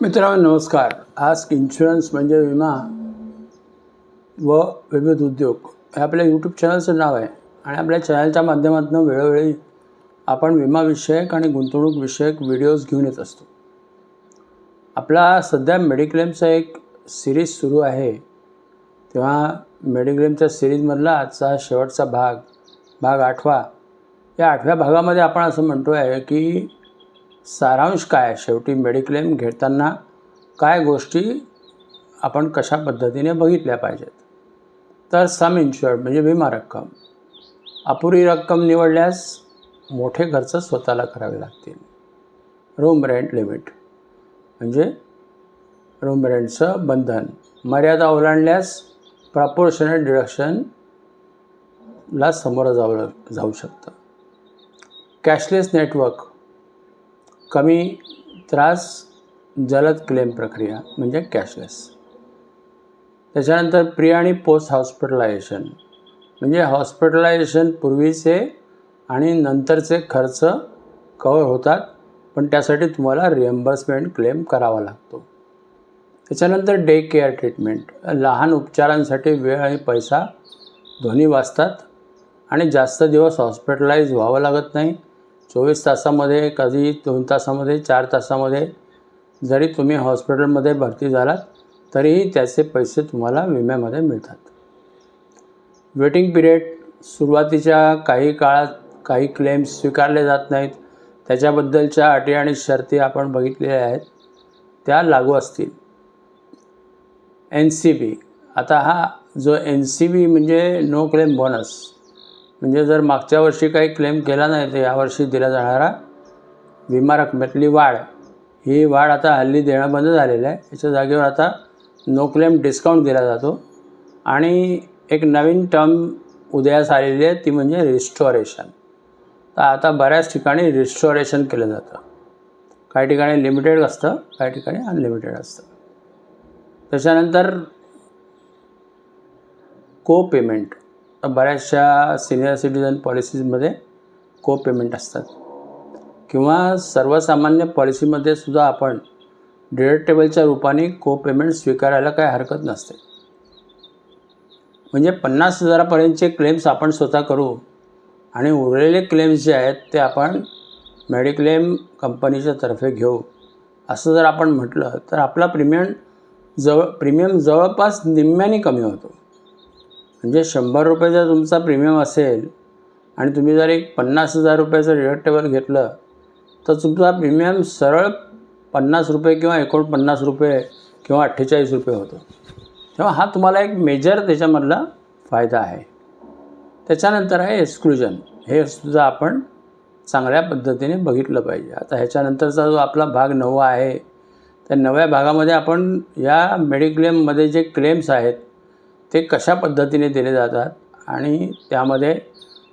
मित्रांनो नमस्कार. आज इन्शुरन्स म्हणजे विमा व विविध उद्योग. हे आपल्या यूट्यूब चॅनलचं नाव आहे आणि आपल्या चॅनलच्या माध्यमातून वेळोवेळी आपण विमाविषयक आणि गुंतवणूकविषयक व्हिडिओज घेऊन येत असतो. आपला सध्या मेडिक्लेमचा एक सिरीज सुरू आहे. तेव्हा मेडिक्लेमच्या सिरीजमधला आजचा शेवटचा भाग भाग आठवा. या आठव्या भागामध्ये आपण असं म्हणतो आहे की सारांश काय? शेवटी मेडिक्लेम घेताना काय गोष्टी आपण कशा पद्धतीने बघितल्या पाहिजेत? तर सम इन्शुअर्ड म्हणजे विमा रक्कम. अपुरी रक्कम निवडल्यास मोठे खर्च स्वतःला करावे लागतील. रूम रेंट लिमिट म्हणजे रूम रेंटचं बंधन. मर्यादा ओलांडल्यास प्रपोर्शनेट डिडक्शनला समोरं जावं जाऊ शकतं. कॅशलेस नेटवर्क कमी त्रास जलद क्लेम प्रक्रिया म्हणजे कॅशलेस. त्याच्यानंतर प्री आणि पोस्ट हॉस्पिटलायझेशन. म्हणजे हॉस्पिटलायझेशन पूर्वीचे आणि नंतरचे खर्च कवर होतात पण त्यासाठी तुम्हाला रिएम्बर्समेंट क्लेम करावा लागतो. त्याच्यानंतर डे केअर ट्रीटमेंट लहान उपचारांसाठी वेळ आणि पैसा दोन्ही वाचतात आणि जास्त दिवस हॉस्पिटलाइज व्हावं लागत नाही. चोवीस तासामध्ये कधी दोन तासामध्ये चार तासामध्ये जरी तुम्ही हॉस्पिटलमध्ये भरती झालात तरीही त्याचे पैसे तुम्हाला विम्यामध्ये मिळतात. वेटिंग पिरियड सुरुवातीच्या काही काळात काही क्लेम्स स्वीकारले जात नाहीत. त्याच्याबद्दलच्या अटी आणि शर्ती आपण बघितलेल्या आहेत. त्या लागू असतील. N C B. आता हा जो एन सी बी म्हणजे नो क्लेम बोनस. म्हणजे जर मागच्या वर्षी काही क्लेम केला नाही तर यावर्षी दिला जाणारा विमा रकमेतली वाढ. ही वाढ आता हल्ली देणं बंद झालेलं आहे. याच्या जागेवर आता नो क्लेम डिस्काउंट दिला जातो. आणि एक नवीन टर्म उदयास आलेली आहे ती म्हणजे रिस्टॉरेशन तर आता बऱ्याच ठिकाणी रिस्टॉरेशन केलं जातं. काही ठिकाणी लिमिटेड असतं काही ठिकाणी अनलिमिटेड असतं. त्याच्यानंतर को पेमेंट बऱ्याचशा सिनियर सिटीजन पॉलिसीजमध्ये को पेमेंट असतात. किंवा सर्वसामान्य पॉलिसीमध्ये सुद्धा आपण डिडक्टेबलच्या रूपाने को पेमेंट स्वीकारायला काही हरकत नसते. म्हणजे पन्नास हजारापर्यंतचे क्लेम्स आपण स्वतः करू आणि उरलेले क्लेम्स जे आहेत ते आपण मेडिक्लेम कंपनीच्या तर्फे घेऊ. असं जर आपण म्हटलं तर आपला प्रीमियम जवळ प्रीमियम जवळपास निम्म्याने कमी होतो. म्हणजे शंभर रुपयाचा तुमचा प्रीमियम असेल आणि तुम्ही जर एक पन्नास हजार रुपयाचं डिडक्टेबल घेतलं तर तुमचा प्रीमियम सरळ पन्नास रुपये किंवा एकोणपन्नास रुपये किंवा अठ्ठेचाळीस रुपये होतो. तेव्हा हा तुम्हाला एक मेजर त्याच्यामधला फायदा आहे. त्याच्यानंतर आहे एक्सक्लुजन हे सुद्धा आपण चांगल्या पद्धतीने बघितलं पाहिजे. आता ह्याच्यानंतरचा जो आपला भाग नवा आहे त्या नव्या भागामध्ये आपण या मेडिक्लेममध्ये जे क्लेम्स आहेत ते कशा पद्धतीने दिले जातात आणि त्यामध्ये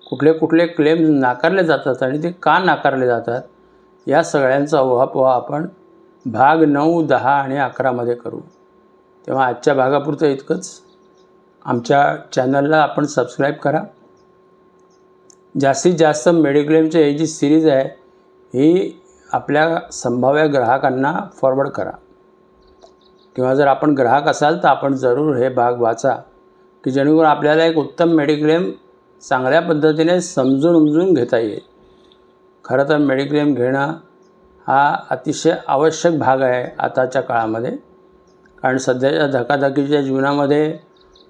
कुठले कुठले क्लेम्स नाकारले जातात आणि ते का नाकारले जातात या सगळ्यांचा उहापोहा आपण भाग नऊ दहा आणि अकरामध्ये करू. तेव्हा आजच्या भागापुरतं इतकंच. आमच्या चॅनलला आपण सबस्क्राईब करा. जास्तीत जास्त मेडिक्लेमची ही जी सिरीज आहे ही आपल्या संभाव्य ग्राहकांना फॉरवर्ड करा. किंवा जर आपण ग्राहक असाल तर आपण जरूर हे भाग वाचा की जेणेकरून आपल्याला एक उत्तम मेडिक्लेम चांगल्या पद्धतीने समजून उमजून घेता येईल. खरं तर मेडिक्लेम घेणं हा अतिशय आवश्यक भाग आहे आताच्या काळामध्ये कारण सध्याच्या धकाधकीच्या जीवनामध्ये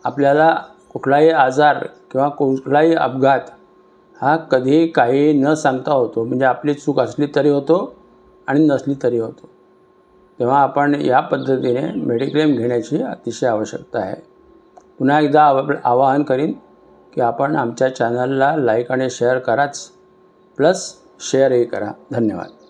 आपल्याला कुठलाही आजार किंवा कुठलाही अपघात हा कधीही काही न सांगता होतो. म्हणजे आपली चूक असली तरी होतो आणि नसली तरी होतो. तेव्हा आपण या पद्धतीने मेडिक्लेम घेण्याची अतिशय आवश्यकता आहे. पुन्हा एकदा आव आवाहन करीन की आपण आमच्या चॅनलला लाईक आणि शेअर कराच. प्लस शेअरही करा. धन्यवाद.